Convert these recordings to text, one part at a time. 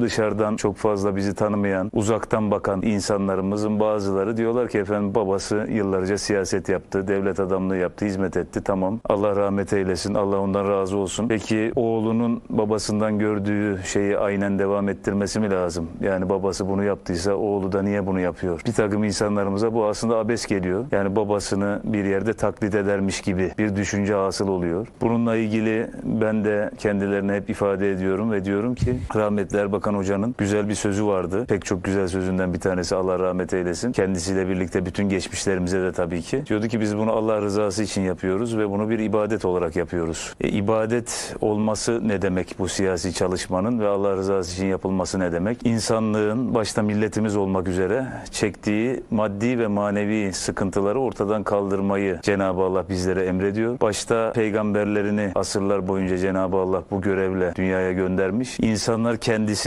dışarıdan çok fazla bizi tanımayan, uzaktan bakan insanlarımızın bazıları diyorlar ki efendim babası yıllarca siyaset yaptı, devlet adamlığı yaptı, hizmet etti. Tamam Allah rahmet eylesin, Allah ondan razı olsun. Peki oğlunun babasından gördüğü şeyi aynen devam ettirmesi mi lazım? Yani babası bunu yaptıysa oğlu da niye bunu yapıyor? Bir takım insanlarımıza bu aslında abes geliyor. Yani babasını bir yerde taklit edermiş gibi bir düşünce hasıl oluyor. Bununla ilgili ben de kendilerine hep ifade ediyorum ve diyorum ki rahmetli Erbakan Hoca'nın güzel bir sözü vardı. Pek çok güzel sözünden bir tanesi Allah rahmet eylesin. Kendisiyle birlikte bütün geçmişlerimize de tabii ki. Diyordu ki biz bunu Allah rızası için yapıyoruz ve bunu bir ibadet olarak yapıyoruz. E, ibadet olması ne demek bu siyasi çalışmanın ve Allah rızası için yapılması ne demek? İnsanlığın başta milletimiz olmak üzere çektiği maddi ve manevi sıkıntıları ortadan kaldırmayı Cenab-ı Allah bizlere emrediyor. Başta peygamberlerini asırlar boyunca Cenab-ı Allah bu görevle dünyaya göndermiş. İnsanlar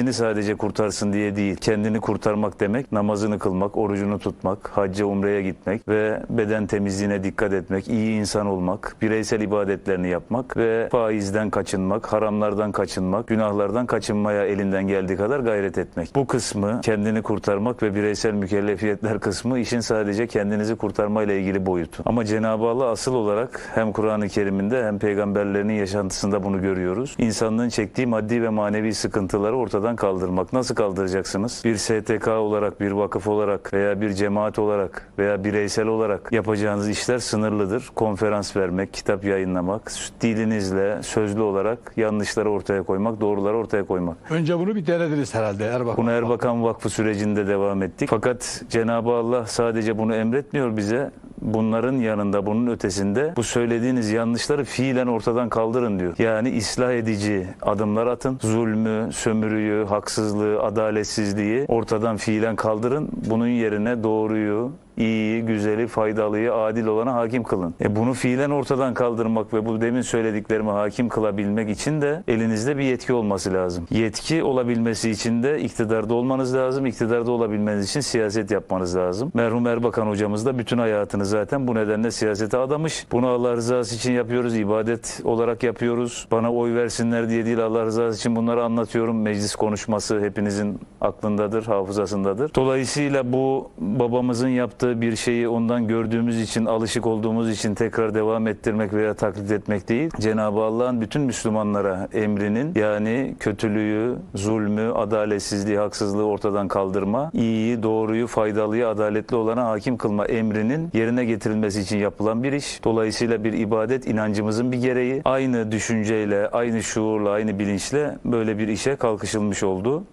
kendisini sadece kurtarsın diye değil, kendini kurtarmak demek namazını kılmak, orucunu tutmak, hacca umreye gitmek ve beden temizliğine dikkat etmek, iyi insan olmak, bireysel ibadetlerini yapmak ve faizden kaçınmak, haramlardan kaçınmak, günahlardan kaçınmaya elinden geldiği kadar gayret etmek. Bu kısmı kendini kurtarmak ve bireysel mükellefiyetler kısmı işin sadece kendinizi kurtarmayla ilgili boyutu. Ama Cenab-ı Allah asıl olarak hem Kur'an-ı Kerim'inde hem peygamberlerinin yaşantısında bunu görüyoruz. İnsanlığın çektiği maddi ve manevi sıkıntıları ortadan kaldırmak. Nasıl kaldıracaksınız? Bir STK olarak, bir vakıf olarak veya bir cemaat olarak veya bireysel olarak yapacağınız işler sınırlıdır. Konferans vermek, kitap yayınlamak, dilinizle, sözlü olarak yanlışları ortaya koymak, doğruları ortaya koymak. Önce bunu bir denediniz herhalde Erbakan. Bunu Erbakan Vakfı sürecinde devam ettik. Fakat Cenab-ı Allah sadece bunu emretmiyor bize. Bunların yanında, bunun ötesinde bu söylediğiniz yanlışları fiilen ortadan kaldırın diyor. Yani ıslah edici adımlar atın. Zulmü, sömürüyü, haksızlığı, adaletsizliği ortadan fiilen kaldırın. Bunun yerine doğruyu, iyiyi, güzeli, faydalıyı, adil olana hakim kılın. E bunu fiilen ortadan kaldırmak ve bu demin söylediklerimi hakim kılabilmek için de elinizde bir yetki olması lazım. Yetki olabilmesi için de iktidarda olmanız lazım. İktidarda olabilmeniz için siyaset yapmanız lazım. Merhum Erbakan hocamız da bütün hayatını zaten bu nedenle siyasete adamış. Bunu Allah rızası için yapıyoruz, ibadet olarak yapıyoruz. Bana oy versinler diye değil Allah rızası için bunları anlatıyorum. Meclis konuşması hepinizin aklındadır, hafızasındadır. Dolayısıyla bu babamızın yaptığı bir şeyi ondan gördüğümüz için, alışık olduğumuz için tekrar devam ettirmek veya taklit etmek değil. Cenab-ı Allah'ın bütün Müslümanlara emrinin yani kötülüğü, zulmü, adaletsizliği, haksızlığı ortadan kaldırma, iyiyi, doğruyu, faydalıyı, adaletli olana hakim kılma emrinin yerine getirilmesi için yapılan bir iş. Dolayısıyla bir ibadet inancımızın bir gereği. Aynı düşünceyle, aynı şuurla, aynı bilinçle böyle bir işe kalkışılmış oldu.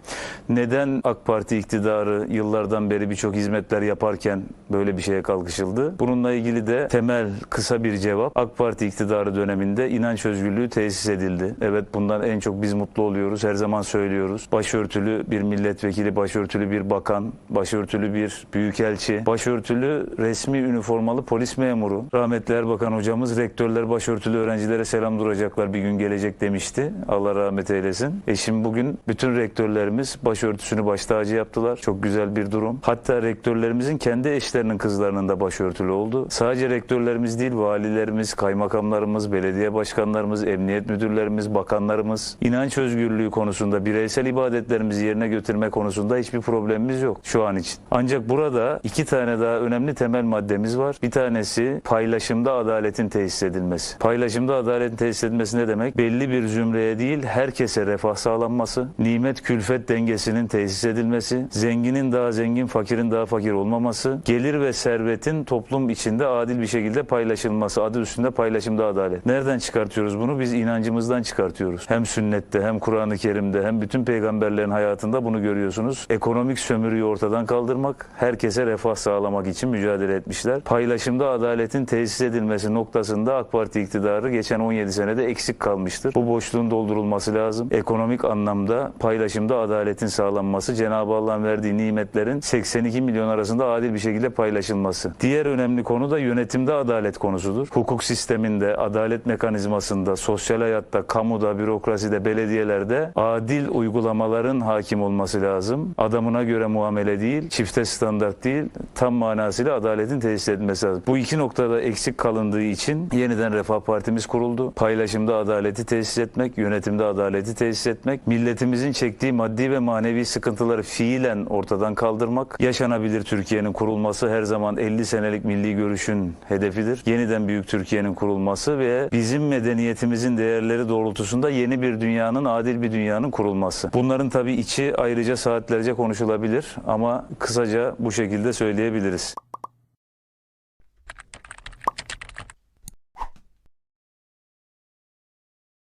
Neden AK Parti iktidarı yıllardan beri birçok hizmetler yaparken böyle bir şeye kalkışıldı? Bununla ilgili de temel kısa bir cevap. AK Parti iktidarı döneminde inanç özgürlüğü tesis edildi. Evet bundan en çok biz mutlu oluyoruz. Her zaman söylüyoruz. Başörtülü bir milletvekili, başörtülü bir bakan, başörtülü bir büyükelçi, başörtülü resmi üniformalı polis memuru. Rahmetli Erbakan hocamız rektörler başörtülü öğrencilere selam duracaklar bir gün gelecek demişti. Allah rahmet eylesin. E şimdi bugün bütün rektörlerimiz başörtüsünü baş tacı yaptılar. Çok güzel bir durum. Hatta rektörlerimizin kendi eşlerinin kızlarının da başörtülü oldu. Sadece rektörlerimiz değil, valilerimiz, kaymakamlarımız, belediye başkanlarımız, emniyet müdürlerimiz, bakanlarımız inanç özgürlüğü konusunda bireysel ibadetlerimizi yerine götürme konusunda hiçbir problemimiz yok şu an için. Ancak burada iki tane daha önemli temel maddemiz var. Bir tanesi paylaşımda adaletin tesis edilmesi. Paylaşımda adaletin tesis edilmesi ne demek? Belli bir zümreye değil herkese refah sağlanması, nimet külfet dengesinin tesis edilmesi, zenginin daha zengin, fakirin daha fakir olmaması, gelir ve servetin toplum içinde adil bir şekilde paylaşılması, adı üstünde paylaşımda adalet. Nereden çıkartıyoruz bunu? Biz inancımızdan çıkartıyoruz. Hem sünnette, hem Kur'an-ı Kerim'de, hem bütün peygamberlerin hayatında bunu görüyorsunuz. Ekonomik sömürüyü ortadan kaldırmak, herkese refah sağlamak için mücadele etmişler. Paylaşımda adaletin tesis edilmesi noktasında AK Parti iktidarı geçen 17 senede eksik kalmıştır. Bu boşluğun doldurulması lazım. Ekonomik anlamda paylaşımda adaletin sağlanması, Cenab-ı Allah'ın verdiği nimetlerin 82 milyon arasında adil bir şekilde paylaşılması. Diğer önemli konu da yönetimde adalet konusudur. Hukuk sisteminde, adalet mekanizmasında, sosyal hayatta, kamuda, bürokraside, belediyelerde adil uygulamaların hakim olması lazım. Adamına göre muamele değil, çifte standart değil, tam manasıyla adaletin tesis edilmesi lazım. Bu iki noktada eksik kalındığı için yeniden Refah Partimiz kuruldu. Paylaşımda adaleti tesis etmek, yönetimde adaleti tesis etmek, milletimizin çektiği maddi ve manevi sıkıntıları fiilen ortadan kaldırmak, yaşanabilir Türkiye'nin kurulması her zaman 50 senelik milli görüşün hedefidir. Yeniden büyük Türkiye'nin kurulması ve bizim medeniyetimizin değerleri doğrultusunda yeni bir dünyanın, adil bir dünyanın kurulması. Bunların tabii içi ayrıca saatlerce konuşulabilir ama kısaca bu şekilde söyleyebiliriz.